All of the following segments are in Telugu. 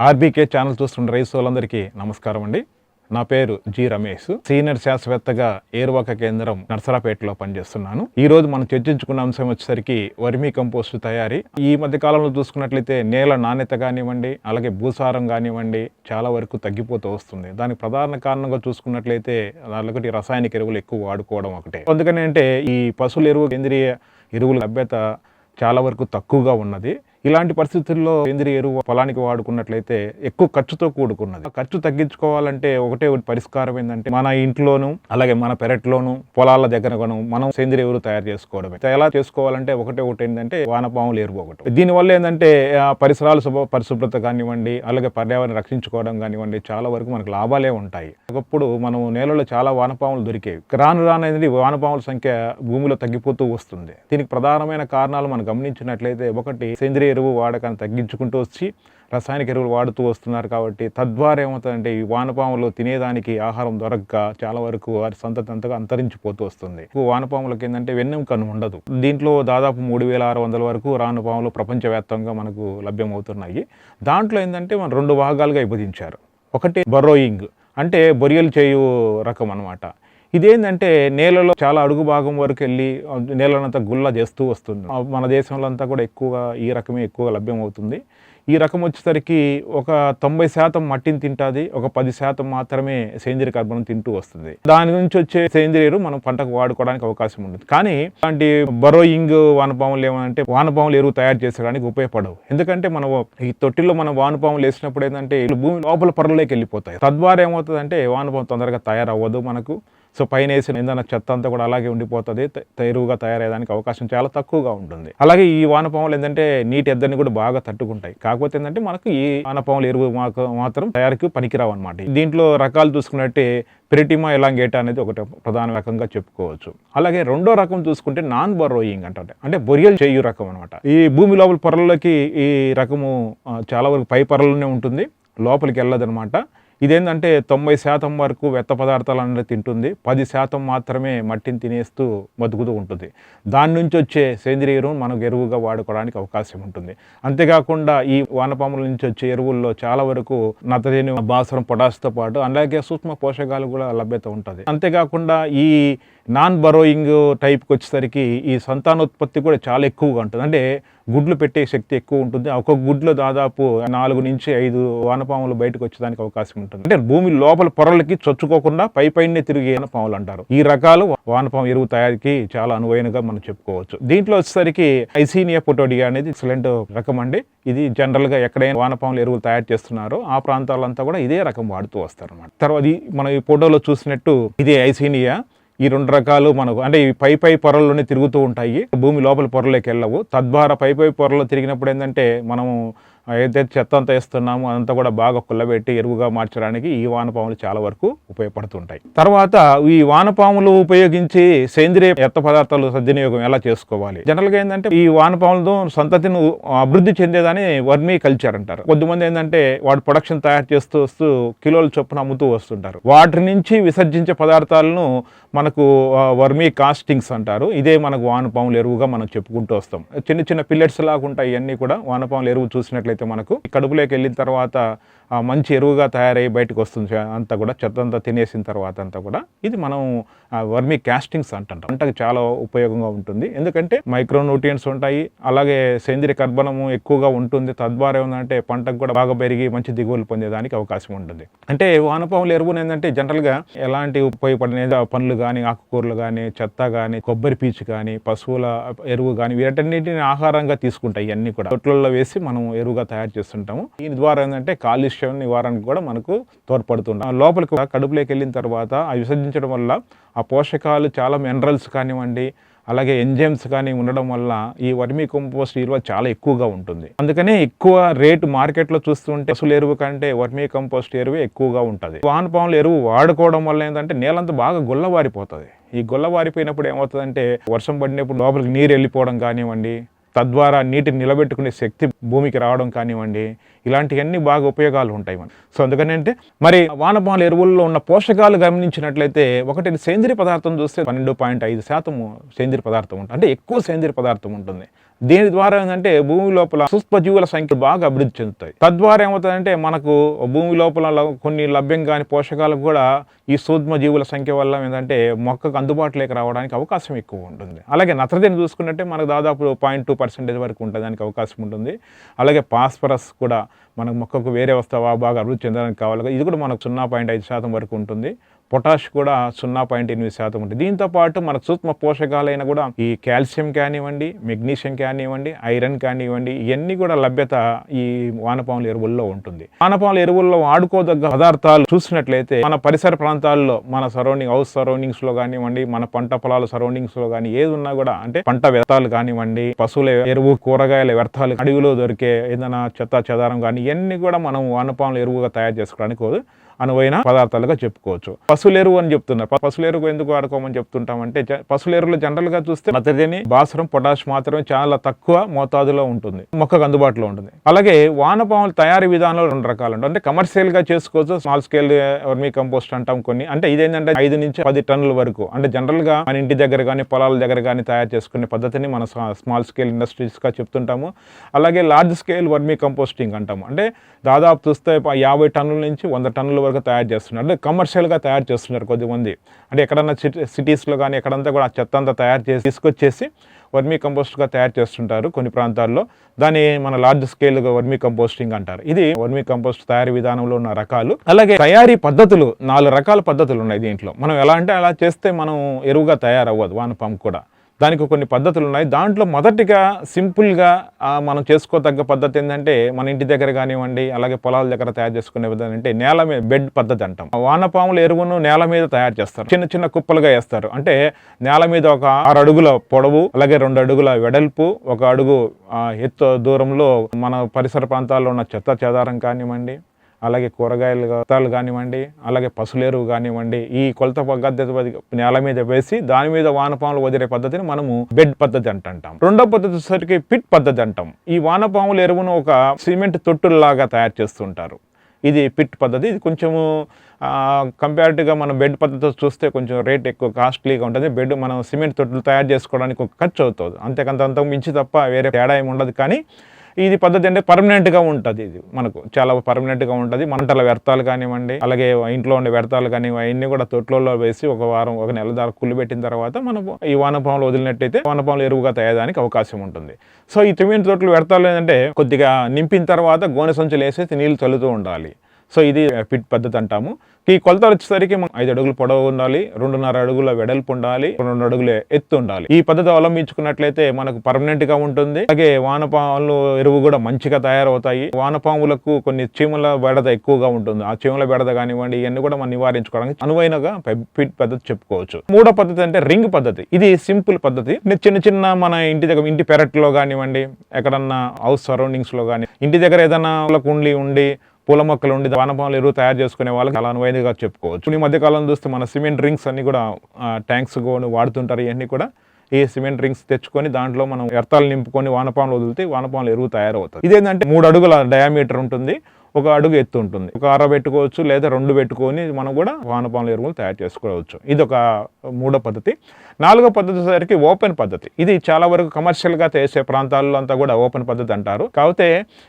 ఆర్బీకే ఛానల్ చూస్తున్న రైస్ వాళ్ళందరికీ నమస్కారం అండి. నా పేరు జి రమేష్. సీనియర్ శాస్త్రవేత్తగా ఏర్వాక కేంద్రం నర్సరాపేటలో పనిచేస్తున్నాను. ఈ రోజు మనం చర్చించుకున్న అంశం వచ్చేసరికి వర్మీ కంపోస్ట్ తయారీ. ఈ మధ్య కాలంలో చూసుకున్నట్లయితే నేల నాణ్యత కానివ్వండి అలాగే భూసారం కానివ్వండి చాలా వరకు తగ్గిపోతూ వస్తుంది. దానికి ప్రధాన కారణంగా చూసుకున్నట్లయితే ఒకటి రసాయనిక ఎరువులు ఎక్కువ వాడుకోవడం ఒకటే. అందుకని అంటే ఈ పశువుల ఎరువు కేంద్రీయ ఎరువుల లభ్యత చాలా వరకు తక్కువగా ఉన్నది. ఇలాంటి పరిస్థితుల్లో సేంద్రియ ఎరువు పొలానికి వాడుకున్నట్లయితే ఎక్కువ ఖర్చుతో కూడుకున్నది. ఖర్చు తగ్గించుకోవాలంటే ఒకటే ఒకటి పరిష్కారం ఏంటంటే మన ఇంట్లోనూ అలాగే మన పెరట్లోనూ పొలాల దగ్గర మనం సేంద్రియ ఎరువు తయారు చేసుకోవడమే. ఎలా చేసుకోవాలంటే ఒకటే ఒకటి ఏంటంటే వానపాములు ఎరువు ఒకటి. దీనివల్ల ఏంటంటే పరిసరాలు శుభ పరిశుభ్రత కానివ్వండి అలాగే పర్యావరణం రక్షించుకోవడం కానివ్వండి చాలా వరకు మనకు లాభాలే ఉంటాయి. ఒకప్పుడు మనం నేలలో చాలా వానపాములు దొరికేవి. రాను రాను అనేది వానపాముల సంఖ్య భూమిలో తగ్గిపోతూ వస్తుంది. దీనికి ప్రధానమైన కారణాలు మనం గమనించినట్లయితే ఒకటి సేంద్రియ ఎరువు వాడకాన్ని తగ్గించుకుంటూ వచ్చి రసాయనిక ఎరువులు వాడుతూ వస్తున్నారు కాబట్టి తద్వారా ఏమవుతుందంటే ఈ వానపాములు తినేదానికి ఆహారం దొరక్క చాలా వరకు వారి సంతతి అంతగా అంతరించిపోతూ వస్తుంది. వానపాములకు వానపాములకి ఏంటంటే వెన్నెముకను ఉండదు. దీంట్లో దాదాపు మూడు వేల ఆరు వందల వరకు రానుపాములు ప్రపంచవ్యాప్తంగా మనకు లభ్యమవుతున్నాయి. దాంట్లో ఏంటంటే మనం రెండు భాగాలుగా విభజించారు. ఒకటి బరోయింగ్ అంటే బొరియలు చేయు రకం అన్నమాట. ఇదేంటంటే నేలలో చాలా అడుగు భాగం వరకు వెళ్ళి నేలనంతా గుల్ల చేస్తూ వస్తుంది. మన దేశంలో అంతా కూడా ఎక్కువగా ఈ రకమే ఎక్కువగా లభ్యమవుతుంది. ఈ రకం వచ్చేసరికి ఒక తొంభై శాతం మట్టిని తింటుంది ఒక పది శాతం మాత్రమే సేంద్రియ కర్బనం తింటూ వస్తుంది. దాని నుంచి వచ్చే సేంద్రియ ఎరువు మనం పంటకు వాడుకోవడానికి అవకాశం ఉంటుంది. కానీ ఇలాంటి బరోయింగ్ వానపాములు ఏమంటే వానపాములు ఎరువు తయారు చేసేదానికి ఉపయోగపడవు. ఎందుకంటే మనం ఈ తొట్టిలో మనం వానపాములు వేసినప్పుడు ఏంటంటే భూమి లోపల పొరలోకి వెళ్ళిపోతాయి. తద్వారా ఏమవుతుందంటే వానపాము తొందరగా తయారవ్వదు మనకు. సో పైన వేసిన ఏదైనా చెత్త అంతా కూడా అలాగే ఉండిపోతుంది త- ఎరువుగా తయారయ్యేదానికి అవకాశం చాలా తక్కువగా ఉంటుంది. అలాగే ఈ వానపాములు ఏంటంటే నీటి ఎద్దరిని కూడా బాగా తట్టుకుంటాయి. కాకపోతే ఏంటంటే మనకు ఈ వానపాములు ఎరువు మాకు- మాత్రం తయారీకి పనికిరావు అనమాట దీంట్లో రకాలు చూసుకున్నట్టే పెరిటిమా ఎలాంగేటా అనేది ఒకటి ప్రధాన రకంగా చెప్పుకోవచ్చు. అలాగే రెండో రకం చూసుకుంటే నాన్ బరోయింగ్ అంటే అంటే బొరియల్ చేయు రకం అనమాట ఈ భూమి లోపల పొరల్లోకి ఈ రకము చాలా వరకు పై పొరలోనే ఉంటుంది. లోపలికి వెళ్ళదనమాట ఇదేంటంటే తొంభై శాతం వరకు వెత్త పదార్థాలు అనేది తింటుంది. పది శాతం మాత్రమే మట్టిని తినేస్తూ బతుకుతూ ఉంటుంది. దాని నుంచి వచ్చే సేంద్రియ ఎరువును మనకు ఎరువుగా వాడుకోవడానికి అవకాశం ఉంటుంది. అంతేకాకుండా ఈ వానపాముల నుంచి వచ్చే ఎరువుల్లో చాలా వరకు నత్రజని భాస్వరం పొటాస్తో పాటు అలాగే సూక్ష్మ పోషకాలు కూడా లభ్యత ఉంటుంది. అంతేకాకుండా ఈ నాన్ బరోయింగ్ టైప్కి వచ్చేసరికి ఈ సంతానోత్పత్తి కూడా చాలా ఎక్కువగా ఉంటుంది. అంటే గుడ్లు పెట్టే శక్తి ఎక్కువ ఉంటుంది. ఒక గుడ్లో దాదాపు నాలుగు నుంచి ఐదు వానపాములు బయటకు వచ్చేదానికి అవకాశం ఉంటుంది. అంటే భూమి లోపల పొరలకి చొచ్చుకోకుండా పై పైనే తిరిగే వానపాములు అంటారు. ఈ రకాలు వానపాము ఎరువు తయారీకి చాలా అనువైనగా మనం చెప్పుకోవచ్చు. దీంట్లో వచ్చేసరికి ఐసీనియా పొటోడియా అనేది ఎక్సలెంట్ రకం అండి. ఇది జనరల్గా ఎక్కడైనా వానపాములు ఎరువులు తయారు చేస్తున్నారో. ఆ ప్రాంతాలంతా కూడా ఇదే రకం వాడుతూ వస్తారు తర్వాత మనం ఈ ఫోటోలో చూసినట్టు ఇది ఐసీనియా. ఈ రెండు రకాలు మనకు అంటే ఈ పై పై పొరల్లోనే తిరుగుతూ ఉంటాయి. భూమి లోపల పొరలోకి వెళ్ళవు. తద్వారా పై పై పొరలో తిరిగినప్పుడు ఏంటంటే మనము ఏదైతే చెత్త అంతా వేస్తున్నామో అదంతా కూడా బాగా కుల్లబెట్టి ఎరువుగా మార్చడానికి ఈ వానపాములు చాలా వరకు ఉపయోగపడుతుంటాయి. తర్వాత ఈ వానపాములు ఉపయోగించి సేంద్రియ ఎత్త పదార్థాలు సద్వినియోగం ఎలా చేసుకోవాలి? జనరల్గా ఏంటంటే ఈ వానపాములతో సంతతిని అభివృద్ధి చెందేదని వర్మీ కల్చర్ అంటారు. కొద్దిమంది ఏంటంటే వాడు ప్రొడక్షన్ తయారు చేస్తూ వస్తూ కిలోల చొప్పున అమ్ముతూ వస్తుంటారు. వాటి నుంచి విసర్జించే పదార్థాలను మనకు వర్మీ కాస్టింగ్స్ అంటారు. ఇదే మనకు వానపాముల ఎరువుగా మనం చెప్పుకుంటూ వస్తాం. చిన్న చిన్న పిల్లెట్స్ లాగా ఉంటాయి ఇవన్నీ కూడా. వానపాముల ఎరువు చూసినట్లయితే మనకు కడుపులోకి వెళ్ళిన తర్వాత మంచి ఎరువుగా తయారై బయటకు వస్తుంది అంతా కూడా. చెత్త అంతా తినేసిన తర్వాత అంతా కూడా. ఇది మనం వర్మీ కాస్టింగ్స్ అంటుంటాం పంటకు చాలా ఉపయోగంగా ఉంటుంది. ఎందుకంటే మైక్రో న్యూట్రియన్స్ ఉంటాయి. అలాగే సేంద్రియ కర్బనము ఎక్కువగా ఉంటుంది. తద్వారా ఏంటంటే పంటకు కూడా బాగా పెరిగి మంచి దిగుబడులు పొందేదానికి అవకాశం ఉంటుంది. అంటే వానపాముల ఎరువుని ఏంటంటే జనరల్గా ఎలాంటి ఉపయోగపడిన పనులుగా కానీ ఆకుకూరలు కానీ చెత్త కానీ కొబ్బరి పీచు కానీ పశువుల ఎరువు కానీ వీటన్నిటిని ఆహారంగా తీసుకుంటాయి ఇవన్నీ కూడా. తొట్లలో వేసి మనం ఎరువుగా తయారు చేస్తుంటాము. దీని ద్వారా ఏంటంటే కాలుష్యం నివారణకు కూడా మనకు తోడ్పడుతుంటాం. లోపలికి కడుపులోకి వెళ్ళిన తర్వాత అవి విసర్జించడం వల్ల ఆ పోషకాలు చాలా మినరల్స్ కానివ్వండి అలాగే ఎంజైమ్స్ కానీ ఉండడం వల్ల ఈ వర్మీ కంపోస్ట్ విలువ చాలా ఎక్కువగా ఉంటుంది. అందుకనే ఎక్కువ రేటు మార్కెట్లో చూస్తుంటే అసలు ఎరువు కంటే వర్మీ కంపోస్ట్ ఎరువు ఎక్కువగా ఉంటుంది. వానపాముల ఎరువు వాడుకోవడం వల్ల ఏంటంటే నేలంతా బాగా గుల్లవారిపోతుంది. ఈ గుల్లవారిపోయినప్పుడు ఏమవుతుందంటే వర్షం పడినప్పుడు లోపలికి నీరు వెళ్ళిపోవడం కానివ్వండి తద్వారా నీటిని నిలబెట్టుకునే శక్తి భూమికి రావడం కానివ్వండి ఇలాంటివన్నీ బాగా ఉపయోగాలు ఉంటాయి మనం సో అందుకని అంటే మరి వానపాముల ఎరువుల్లో ఉన్న పోషకాలు గమనించినట్లయితే ఒకటి సేంద్రియ పదార్థం చూస్తే పన్నెండు పాయింట్ ఐదు శాతం సేంద్రియ పదార్థం ఉంటుంది అంటే ఎక్కువ సేంద్రియ పదార్థం ఉంటుంది. దీని ద్వారా ఏంటంటే భూమి లోపల సూక్ష్మజీవుల సంఖ్య బాగా అభివృద్ధి చెందుతాయి. తద్వారా ఏమవుతుందంటే మనకు భూమి లోపల కొన్ని లభ్యం కాని పోషకాలకు కూడా ఈ సూక్ష్మజీవుల సంఖ్య వల్ల ఏంటంటే మొక్కకు అందుబాటులోకి రావడానికి అవకాశం ఎక్కువ ఉంటుంది. అలాగే నత్రజని చూసుకున్నట్టే మనకు దాదాపు పాయింట్ టూ పర్సెంటేజ్ వరకు ఉండడానికి అవకాశం ఉంటుంది. అలాగే పాస్పరస్ కూడా మనకు మొక్కకు వేరే వస్తావా బాగా అభివృద్ధి చెందడానికి కావాలి. ఇది కూడా మనకు సున్నా పాయింట్ ఐదు శాతం వరకు ఉంటుంది. పొటాష్ కూడా సున్నా పాయింట్ ఎనిమిది శాతం ఉంటుంది. దీంతో పాటు మనకు సూక్ష్మ పోషకాలైన కూడా ఈ కాల్షియం కానివ్వండి మెగ్నీషియం కానివ్వండి ఐరన్ కానివ్వండి ఇవన్నీ కూడా లభ్యత ఈ వానపాముల ఎరువుల్లో ఉంటుంది. వానపాముల ఎరువుల్లో వాడుకోదగ్గ పదార్థాలు చూసినట్లయితే మన పరిసర ప్రాంతాల్లో మన సరౌండింగ్ హౌస్ సరౌండింగ్స్లో కానివ్వండి మన పంట పొలాల సరౌండింగ్స్లో కానీ ఏది ఉన్నా కూడా అంటే పంట వ్యర్థాలు కానివ్వండి పశువుల ఎరువు కూరగాయల వ్యర్థాలు అడవిలో దొరికే ఏదైనా చెత్త చెదారం కానీ ఇవన్నీ కూడా మనం వానపాముల ఎరువుగా తయారు చేసుకోవడానికి అనువైన పదార్థాలుగా చెప్పుకోవచ్చు. పశువుల ఎరువు అని చెప్తున్నారు. ప- ఎరువు ఎందుకు వాడుకోమని చెప్తుంటామంటే జ- పశువుల ఎరువులు జనరల్గా చూస్తే నత్రజని భాస్వరం పొటాష్ మాత్రమే చాలా తక్కువ మోతాదులో ఉంటుంది. మొక్కకు అందుబాటులో ఉంటుంది. అలాగే వానపాముల తయారీ విధానంలో రెండు రకాలు ఉంటాయి అంటే కమర్షియల్గా చేసుకోవచ్చు స్మాల్ స్కేల్ వర్మీ కంపోస్ట్ అంటాం కొన్ని. అంటే ఇదేంటంటే ఐదు నుంచి పది టన్నుల వరకు. అంటే జనరల్గా మన ఇంటి దగ్గర కానీ పొలాల దగ్గర కానీ తయారు చేసుకునే పద్ధతిని మన స్మాల్ స్కేల్ ఇండస్ట్రీస్గా చెప్తుంటాము. అలాగే లార్జ్ స్కేల్ వర్మీ కంపోస్టింగ్ అంటాము. అంటే దాదాపు చూస్తే యాభై టన్నుల నుంచి వంద టన్నుల వరకు తయారు చేస్తున్నారు. అంటే కమర్షియల్గా తయారు చేస్తున్నారు కొద్దిమంది. అంటే ఎక్కడన్నా సిటీ సిటీస్లో కానీ ఎక్కడంతా కూడా ఆ చెత్త అంతా తయారు చేసి తీసుకొచ్చేసి వర్మీ కంపోస్ట్గా తయారు చేస్తుంటారు కొన్ని ప్రాంతాల్లో. దాన్ని మన లార్జ్ స్కేల్గా వర్మీ కంపోస్టింగ్ అంటారు. ఇది వర్మీ కంపోస్ట్ తయారీ విధానంలో ఉన్న రకాలు. అలాగే తయారీ పద్ధతులు నాలుగు రకాల పద్ధతులు ఉన్నాయి దీంట్లో. మనం ఎలా అంటే అలా చేస్తే మనం ఎరువుగా తయారవ్వదు వానపాము కూడా. దానికి కొన్ని పద్ధతులు ఉన్నాయి దాంట్లో మొదటిగా సింపుల్గా మనం చేసుకోదగ్గ పద్ధతి ఏంటంటే మన ఇంటి దగ్గర కానివ్వండి అలాగే పొలాల దగ్గర తయారు చేసుకునే విధానం అంటే నేల మీద బెడ్ పద్ధతి అంటాం. వానపాముల ఎరువును నేల మీద తయారు చేస్తారు. చిన్న చిన్న కుప్పలుగా వేస్తారు. అంటే నేల మీద ఒక ఆరు అడుగుల పొడవు అలాగే రెండు అడుగుల వెడల్పు ఒక అడుగు ఎత్తు దూరంలో మన పరిసర ప్రాంతాల్లో ఉన్న చెత్త చెదారం కానివ్వండి అలాగే కూరగాయలు గతాలు కానివ్వండి అలాగే పసులేరువు కానివ్వండి ఈ కొలత పద్ధతి నేల మీద వేసి దాని మీద వానపాములు వదిలే పద్ధతిని మనము బెడ్ పద్ధతి అంటాం రెండో పద్ధతి వచ్చేసరికి పిట్ పద్ధతి అంటాం. ఈ వానపాముల ఎరువును ఒక సిమెంట్ తొట్టుల్లాగా తయారు చేస్తుంటారు. ఇది పిట్ పద్ధతి. ఇది కొంచెము కంపేరిటివ్గా మనం బెడ్ పద్ధతి చూస్తే కొంచెం రేట్ ఎక్కువ కాస్ట్లీగా ఉంటుంది. బెడ్ మనం సిమెంట్ తొట్టులు తయారు చేసుకోవడానికి ఒక ఖర్చు అవుతుంది. అంతేకంత అంతకు మించి తప్ప వేరే తేడా ఏమి ఉండదు. కానీ ఇది పద్ధతి అంటే పర్మనెంట్గా ఉంటుంది ఇది. మనకు చాలా పర్మనెంట్గా ఉంటుంది. మంటల వ్యర్థాలు కానివ్వండి అలాగే ఇంట్లో ఉండే వ్యర్థాలు కానివ్వండి అవన్నీ కూడా తొట్లలో వేసి ఒక వారం ఒక నెల దాకా కుళ్ళు పెట్టిన తర్వాత మనం ఈ వానపాములు వదిలినట్టయితే వానపాములు ఎరువుగా తయారడానికి అవకాశం ఉంటుంది. సో ఈ తిమ్మిన తొట్లు వ్యర్థాలు ఏంటంటే కొద్దిగా నింపిన తర్వాత గోనె సంచులు వేసేసి నీళ్ళు చల్లుతూ ఉండాలి. సో ఇది పిట్ పద్ధతి అంటాము. ఈ కొలతలు వచ్చేసరికి మనం ఐదు అడుగులు పొడవు ఉండాలి రెండున్నర అడుగుల వెడల్పు ఉండాలి రెండు అడుగుల ఎత్తు ఉండాలి. ఈ పద్ధతి అవలంబించుకున్నట్లయితే మనకు పర్మనెంట్గా ఉంటుంది. అలాగే వానపాములు ఎరువు కూడా మంచిగా తయారవుతాయి. వానపాములకు కొన్ని చీమల బెడద ఎక్కువగా ఉంటుంది. ఆ చీమల బెడద కానివ్వండి ఇవన్నీ కూడా మనం నివారించుకోవడానికి అనువైనగా పిట్ పద్ధతి చెప్పుకోవచ్చు. మూడో పద్ధతి అంటే రింగ్ పద్ధతి. ఇది సింపుల్ పద్ధతి. చిన్న చిన్న మన ఇంటి దగ్గర ఇంటి పెరట్లో కానివ్వండి ఎక్కడన్నా హౌస్ సరౌండింగ్స్లో కానీ ఇంటి దగ్గర ఏదైనా కుండీ ఉండి పూల మొక్కలు ఉండి వానపాములు ఎరువు తయారు చేసుకునే వాళ్ళకి చాలా అనువైనగా చెప్పుకోవచ్చు. ఈ మధ్యకాలం చూస్తే మన సిమెంట్ రింగ్స్ అన్ని కూడా ట్యాంక్స్ కూడా వాడుతుంటారు ఇవన్నీ కూడా ఈ సిమెంట్ రింగ్స్ తెచ్చుకొని దాంట్లో మనం ఎర్తాలు నింపుకొని వానపాములు వదిలితే వానపాములు ఎరువు తయారవుతుంది ఇదేంటంటే మూడు అడుగుల డయామీటర్ ఉంటుంది. ఒక అడుగు ఎత్తు ఉంటుంది. ఒక అర పెట్టుకోవచ్చు లేదా రెండు పెట్టుకొని మనం కూడా వానపాముల ఎరువులు తయారు చేసుకోవచ్చు. ఇది ఒక మూడో పద్ధతి. నాలుగో పద్ధతి సరికి ఓపెన్ పద్ధతి. ఇది చాలా వరకు కమర్షియల్గా చేసే ప్రాంతాల్లో అంతా కూడా ఓపెన్ పద్ధతి అంటారు. కాకపోతే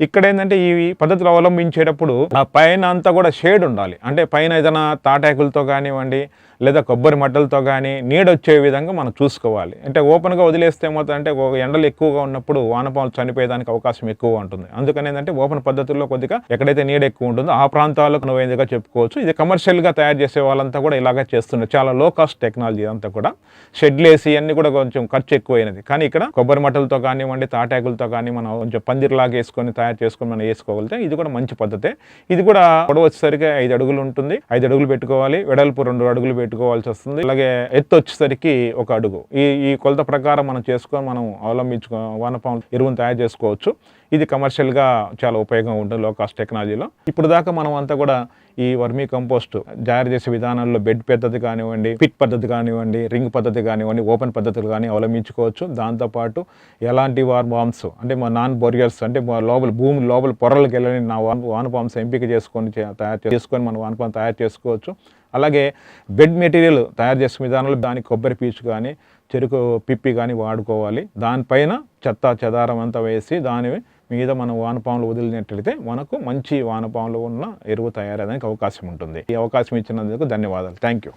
ఇక్కడ ఏంటంటే ఈ పద్ధతులు అవలంబించేటప్పుడు ఆ పైన అంతా కూడా షేడ్ ఉండాలి. అంటే పైన ఏదైనా తాటాకులతో కానివ్వండి లేదా కొబ్బరి మట్టలతో కానీ నీడొచ్చే విధంగా మనం చూసుకోవాలి. అంటే ఓపెన్గా వదిలేస్తే ఏమవుతుందంటే ఒక ఎండలు ఎక్కువగా ఉన్నప్పుడు వానపాములు చనిపోయేదానికి అవకాశం ఎక్కువ ఉంటుంది. అందుకని ఏంటంటే ఓపెన్ పద్ధతుల్లో కొద్దిగా ఎక్కడైతే నీడ ఎక్కువ ఉంటుందో ఆ ప్రాంతాలకు అనువైనదిగా చెప్పుకోవచ్చు. ఇది కమర్షియల్గా తయారు చేసే వాళ్ళంతా కూడా ఇలాగే చేస్తున్నారు. చాలా లో కాస్ట్ టెక్నాలజీ అంతా కూడా. షెడ్లేసి అన్ని కూడా కొంచెం ఖర్చు ఎక్కువైనది. కానీ ఇక్కడ కొబ్బరి మట్టలతో కానివ్వండి తాటాకులతో కానీ మనం కొంచెం పందిరిలాగా వేసుకొని తయారు చేసుకొని మనం వేసుకోగలిగితే ఇది కూడా మంచి పద్ధతే. ఇది కూడా పొడవు వచ్చేసరికి ఐదు అడుగులు ఉంటుంది. ఐదు అడుగులు పెట్టుకోవాలి. వెడల్పు రెండు అడుగులు పెట్టుకోవాల్సి వస్తుంది. అలాగే ఎత్తు వచ్చేసరికి ఒక అడుగు. ఈ ఈ కొలత ప్రకారం మనం చేసుకొని మనం అవలంబించుకో వానపాములు ఎరువును తయారు చేసుకోవచ్చు. ఇది కమర్షియల్గా చాలా ఉపయోగం ఉంటుంది లో కాస్ట్ టెక్నాలజీలో ఇప్పుడు దాకా మనం అంతా కూడా ఈ వర్మీ కంపోస్ట్ జారీ చేసే విధానాల్లో బెడ్ పద్ధతి కానివ్వండి పిట్ పద్ధతి కానివ్వండి రింగ్ పద్ధతి కానివ్వండి ఓపెన్ పద్ధతులు కానీ అవలంబించుకోవచ్చు. దాంతోపాటు ఎలాంటి వార్ బాంబ్స్ అంటే మా నాన్ బొరియర్స్ అంటే మా లోపల భూమి లోపల పొరలకు వెళ్ళని నా వాన్ వాన్ బాంబ్స్ ఎంపిక చేసుకొని తయారు చేసుకొని మనం వాన్ బాంబ్ తయారు చేసుకోవచ్చు. అలాగే బెడ్ మెటీరియల్ తయారు చేసే విధానంలో దానికి కొబ్బరి పీచు కానీ చెరుకు పిప్పి కానీ వాడుకోవాలి. దానిపైన చెత్త చెదారం అంతా వేసి దాని మీద మనం వానపాములు వదిలినట్లయితే మనకు మంచి వానపాములు ఉన్న ఎరువు తయారయ్యడానికి అవకాశం ఉంటుంది. ఈ అవకాశం ఇచ్చినందుకు ధన్యవాదాలు. Thank you